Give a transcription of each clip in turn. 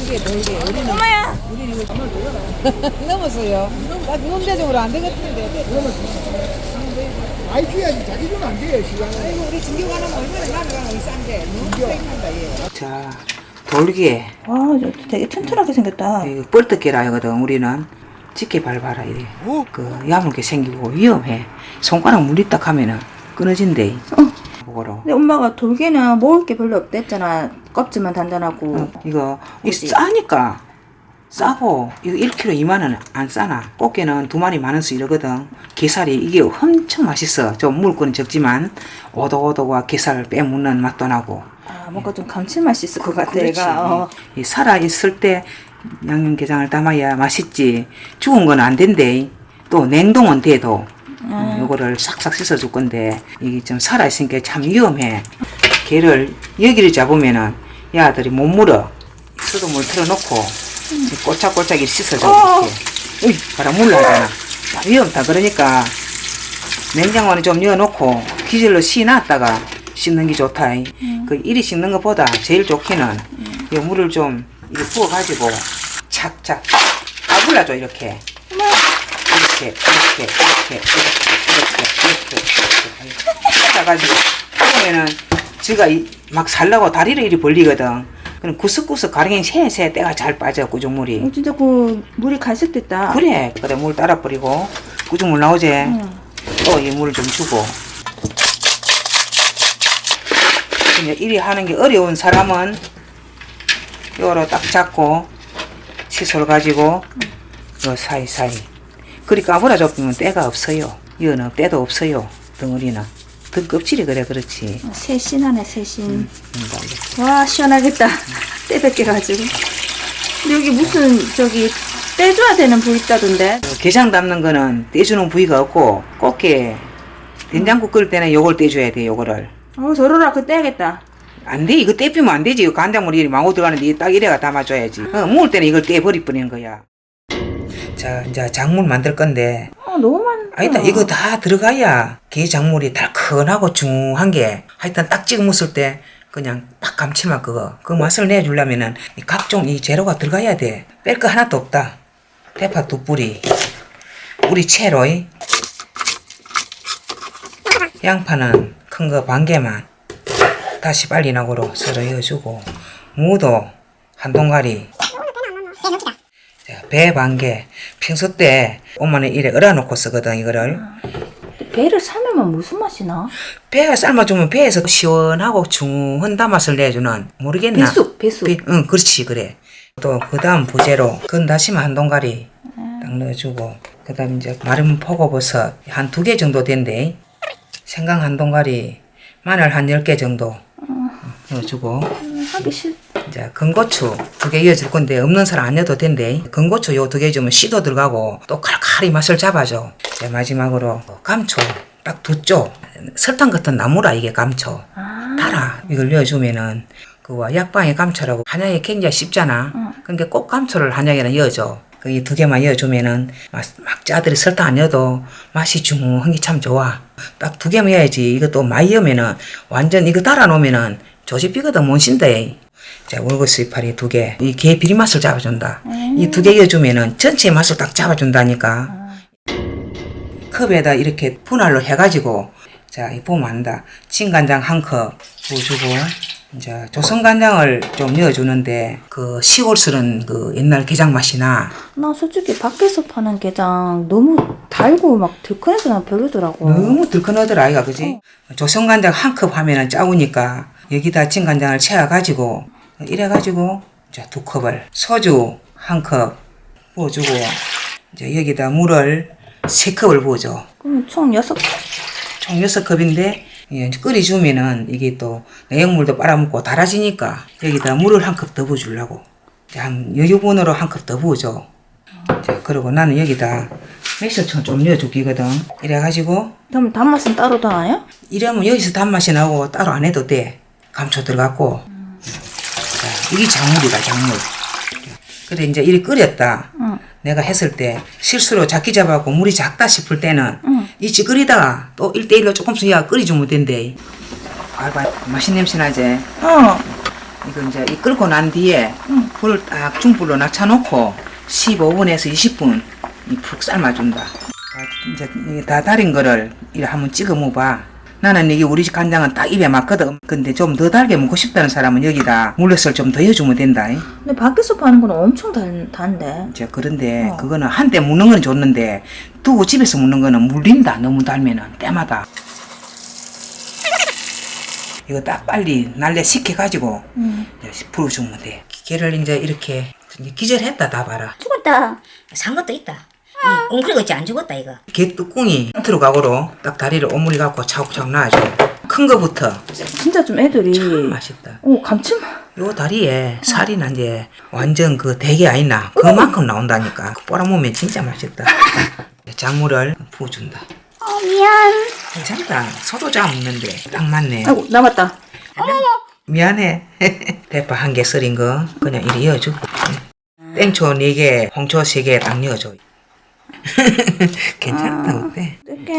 돌게 돌게 우리는 엄마야. 우리는 이거 넘었어요. 나 운대적으로 안 되겠는데. 아이 줘야지 자기 주면 안 돼, 시간을. 아이고 우리 진규가 하면 얼마나 나가는 거 싼데 너무 생각난다 얘. 자, 돌기에 와, 저 되게 튼튼하게 생겼다. 이거 뻘떡게라 하거든 우리는 짙게 밟아라 이래 그 야물게 생기고 위험해 손가락 물리 딱 하면은 끊어진대 그거로 근데 엄마가 돌개는 먹을 게 별로 없댔잖아. 껍질만 단단하고. 어, 이거 이 그치? 싸니까 싸고 이거 1kg 2만 원 안 싸나 꽃게는 두 마리 만 원씩 이러거든 게살이 이게 엄청 맛있어 좀 물건은 적지만 오독오독과 게살 빼먹는 맛도 나고 아, 뭔가 좀 감칠맛이 있을 것 같아, 그렇지. 얘가. 어. 이 살아 있을 때 양념게장을 담아야 맛있지. 죽은 건 안 된대. 또 냉동은 돼도 어, 요거를 싹싹 씻어줄 건데 이게 좀 살아 있으니까 참 위험해. 개를 여기를 잡으면은 야들이 못 물어. 수돗물 틀어놓고 꼬짝꼬짝이 씻어줘 어. 이렇게. 우이 가라 물러가잖아. 위험다 그러니까 냉장고에 좀 넣어놓고 기절로 씻어놨다가 씻는 게 좋다. 그 이리 씻는 것보다 제일 좋기는 이 물을 좀 이렇게 부어가지고 착착 까불라줘 이렇게 이렇게 이렇게 이렇게 이렇게 해가지고 그러면은 지가 이- 막 살라고 다리를 이리 벌리거든. 그럼 구석구석 가랭이 새새 때가 잘 빠져 구정물이. 어, 진짜 그 물이 갈색됐다. 그래 그래 물 따라 뿌리고 구정물 나오지. 또이물좀 주고. 그냥 이리 하는 게 어려운 사람은 요로 딱 잡고 칫솔 가지고 요 사이사이 그리 까불어 줬으면 때가 없어요 이거는 때도 없어요 덩어리는 등 껍질이 그래 그렇지 새신하네, 새신. 음, 이제 와, 시원하겠다. 때 뺏겨가지고. 근데 여기 무슨, 저기, 떼줘야 되는 부위 있다던데. 그 게장 담는 거는 떼주는 부위가 없고 꽃게 된장국 끓일 때는 요걸 떼줘야 돼 요거를 어, 저러라, 그 떼야겠다. 안 돼. 이거 떼피면 안 되지. 이거 간장물이 망고 들어가는데 딱 이래가 담아줘야지. 어, 먹을 때는 이걸 떼버리 뿌리는 거야. 자, 이제 작물 만들 건데. 어, 너무 많다. 아니다. 이거 다 들어가야 게 작물이 달큰하고 중한 게 하여튼 딱 찍어 먹을 때 그냥 딱 감칠맛 그거. 그 맛을 내주려면은 이 각종 이 재료가 들어가야 돼. 뺄 거 하나도 없다. 대파 두 뿌리. 우리 채로. 이. 양파는 큰 거 반 개만. 다시 빨리 나고로 썰어 이어주고 무도 한 동가리 자, 배 반개 평소 때 엄마는 이래 얼어놓고 쓰거든 이거를 배를 삶으면 무슨 맛이 나? 배에 삶아주면 배에서 시원하고 중한 맛을 내주는 모르겠나 배숙, 배숙. 배- 응 그렇지 그래 또 그 다음 부재로 건 다시마 한 동가리 딱 넣어주고 그 다음 이제 마른 포고버섯 한 두 개 정도 된대 생강 한 동가리 마늘 한 열 개 정도 넣어주고 음, 하기 싫. 이제 건고추 두 개 이어줄 건데 없는 사람 안 넣어도 된대. 건고추 요 두 개 주면 씨도 들어가고 또 칼칼이 맛을 잡아줘. 이제 마지막으로 감초 딱 두 쪽. 설탕 같은 나무라 이게 감초. 달아. 이걸 넣어주면은 그와 약방의 감초라고 한약에 굉장히 쉽잖아. 그러니까 꼭 감초를 한약에는 넣어줘. 그이두 개만 넣어주면은 막, 막 짜들이 설탕 안 넣어도 맛이 중한 게 참 좋아. 딱 두 개만 넣어야지. 이것도 많이 넣으면은 완전 이거 달아 놓으면은 조집비거든 못 신대. 자, 월급수 이파리 두 개. 이 게 비린 맛을 잡아준다. 이 두개 넣어주면은 전체 맛을 딱 잡아준다니까. 컵에다 이렇게 분할로 해가지고 자, 이 보면 안다. 진간장 한 컵 부어주고 이제 조선간장을 좀 넣어주는데 그 시골 쓰는 그 옛날 게장 맛이 나. 나 솔직히 밖에서 파는 게장 너무 달고 막 들큰해서 난 별로더라고. 너무 들큰하더라 아이가 그지? 조선간장 한 컵 하면은 짜우니까 여기다 진간장을 채워가지고 이래가지고 이제 두 컵을 소주 한 컵 부어주고 이제 여기다 물을 세 컵을 부어줘. 그럼 총 여섯 총 여섯 컵인데 예, 끓여주면은 이게 또 내용물도 빨아먹고 달아지니까 여기다 물을 한 컵 더 부어주려고 한 여유분으로 한 컵 더 부어줘. 자, 그리고 나는 여기다 맥주총 좀 넣어주기거든. 이래가지고 그럼 단맛은 따로 다 아냐? 이러면 여기서 단맛이 나고 따로 안 해도 돼. 감초 들어갔고. 자, 이게 작물이다, 작물. 그래, 이제 이리 끓였다. 응. 내가 했을 때 실수로 작기 잡아갖고 물이 작다 싶을 때는 응. 이치 끓이다가 또 1대1로 조금씩 야 끓여주면 된대. 아, 봐, 맛있는 냄새 나지? 어. 이거 이제 이 끓고 난 뒤에 불을 딱 중불로 낮춰놓고 15분에서 20분 푹 삶아준다. 다 이제 다 달인 거를 이렇게 한번 찍어 먹어봐. 나는 이게 우리 집 간장은 딱 입에 맞거든. 근데 좀 더 달게 먹고 싶다는 사람은 여기다 물엿을 좀 더 해주면 된다. 근데 밖에서 파는 건 엄청 단, 단데. 이제 그런데 어. 그거는 한때 묻는 건 좋는데 두고 집에서 묻는 거는 물린다. 너무 달면은 때마다. 이거 딱 빨리 날래 식혀가지고 응. 이제 부어주면 돼. 걔를 이제 이렇게 기절했다 다 봐라. 죽었다. 산 것도 있다. 이 웅크리고 있지 안 죽었다 이거. 걔 뚜껑이 들어가고로 딱 다리를 오므리 갖고 차곡차곡 놔줘. 큰 거부터 진짜 좀 애들이. 참 맛있다. 오, 감칠맛. 요 다리에 살이 나 이제 완전 그 대게 아니나 그만큼 나온다니까. 그 뽀라보면 진짜 맛있다. 작물을 부어준다. 어 미안. 괜찮다. 소도 잘 먹는데 딱 맞네. 아이고, 남았다. 미안해. 대파 한 개 썰인 거 그냥 이리 이어주고. 땡초 네 개, 홍초 세개딱 넣어줘. 괜찮다 어때? 어떡해.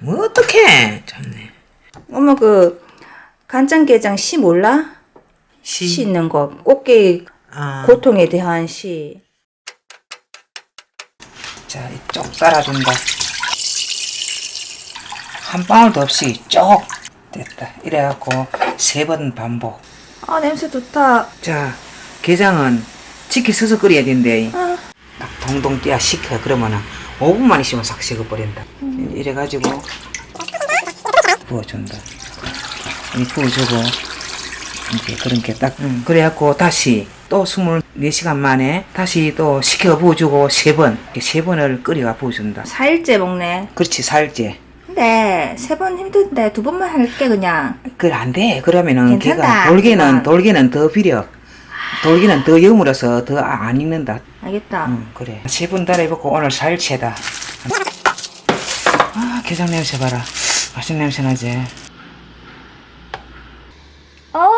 뭐 어떡해. 좋네. 엄마 그 간장게장 시 몰라? 시, 시. 있는 거. 꽃게 아, 고통에 대한 시. 자, 쪽 썰어준다. 한 방울도 없이 쪽 됐다. 이래갖고 세 번 반복. 아, 냄새 좋다. 자, 게장은 치키 서서 끓여야 된대. 아. 딱 동동 띄야 식혀. 그러면은 5분만 있으면 싹 식어버린다. 이래가지고 부어준다. 이 부어주고 이제 그런 게 딱. 음, 그래갖고 다시 또 24시간 만에 다시 또 식혀 부어주고 세 번. 이렇게 세 번을 끓여가 부어준다. 4일째 먹네. 그렇지, 살째. 근데 세 번 힘든데 두 번만 할게 그냥. 그래 안 돼. 그러면은 괜찮다. 걔가 돌개는 그만. 돌개는 더 비려. 돌개는 더 여물어서 더 안 익는다. 알겠다. 응, 그래. 세분 달아입고 오늘 살채다. 아, 게장 냄새 봐라. 맛있는 냄새 나지? 어.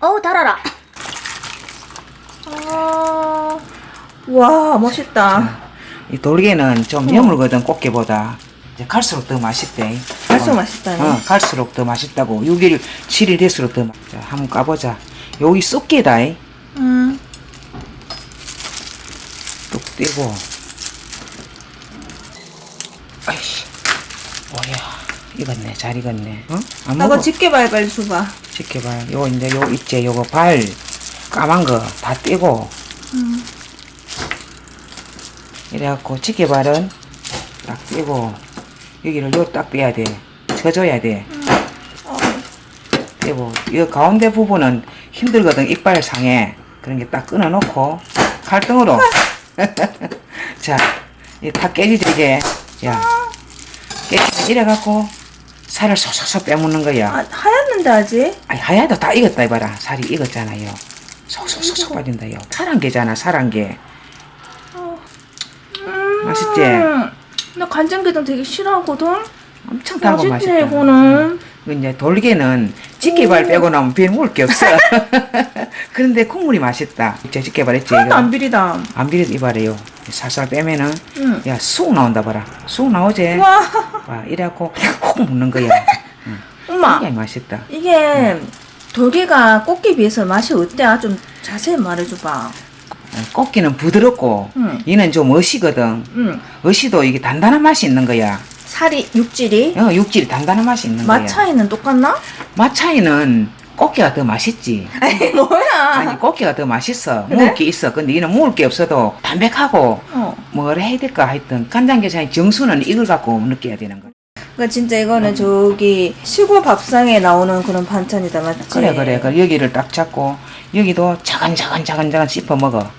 어 달아라. 아, 와 멋있다. 이 돌개는 좀 여물거든, 꽃게보다. 이제 갈수록 더 맛있대. 갈수록 어, 맛있다네. 어, 갈수록 더 맛있다고. 6일, 7일 될수록 더 맛. 자, 한번 까보자. 여기 쑥개다. 이. 음. 뚝 떼고. 아이씨. 뭐야. 익었네. 잘 익었네. 어? 안 먹어. 나거 집게 발발 줘봐. 지켜봐. 요거 이제 요 입체 요거 발 까만 거 다 떼고. 이래갖고 지켜발은 딱 떼고 여기를 요 딱 빼야 돼. 쳐줘야 돼. 떼고 이 가운데 부분은 힘들거든 이빨 상에 그런 게 딱 끊어놓고 칼등으로 자, 이다 깨지죠 이게 야 깨지면 이래갖고 살을 쏙쏙쏙 빼먹는 거야. 아, 하얗는데 아직? 아니 하야도 다 익었다 이봐라 살이 익었잖아요 쏙쏙쏙쏙 빠진다요 사랑개잖아 사랑개 맛있지? 음, 나 간장게장 되게 싫어하거든. 엄청 맛있다 맛있네 이거는. 그 이제 돌개는 집게발 빼고 나면 별 먹을 게 없어 그런데 국물이 맛있다 제 집게발 했지 하나도 안 비리다. 안 비려도 이봐래요 살살 빼면은 응. 야쑥 나온다 봐라 쑥 나오지 와, 와 이래갖고 훅 먹는 거야 엄마 굉장히 맛있다 이게 돌개가 꽃게 비해서 맛이 어때? 아, 좀 자세히 말해줘봐. 꽃게는 부드럽고 응. 얘는 좀 어시거든 응. 어시도 이게 단단한 맛이 있는 거야. 살이 육질이 어, 육질이 단단한 맛이 있는 거야. 맛 차이는 똑같나? 맛 차이는 꽃게가 더 맛있지. 아니 뭐야? 아니 꽃게가 더 맛있어. 그래? 먹을 게 있어. 근데 얘는 먹을 게 없어도 담백하고 어. 뭐라 해야 될까 하여튼 간장게장의 정수는 이걸 갖고 느껴야 되는 거야. 그러니까 진짜 이거는 저기 시골 밥상에 나오는 그런 반찬이다 맞지? 그래 그래 그래 여기를 딱 잡고 여기도 차근차근 차근차근 씹어 먹어.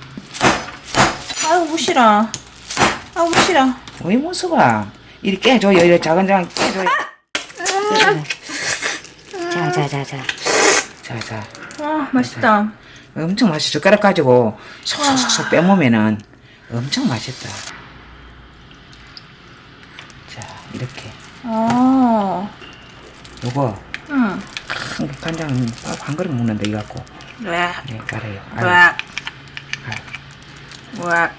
아유 무시라. 아유 무시라. 왜 무서워? 이리 깨줘요. 이리 차근차근 깨줘요. 자 자 자 자. 자자. 아 맛있다. 엄청 맛있어. 젓가락 가지고 쏙쏙쏙 빼먹으면은 엄청 맛있다. 자, 이렇게. 아, 요거 응. 큰 간장 한 그릇 먹는데 이거 갖고 왜? 네, 깔아요. 아유, 왜? 아유. 왜?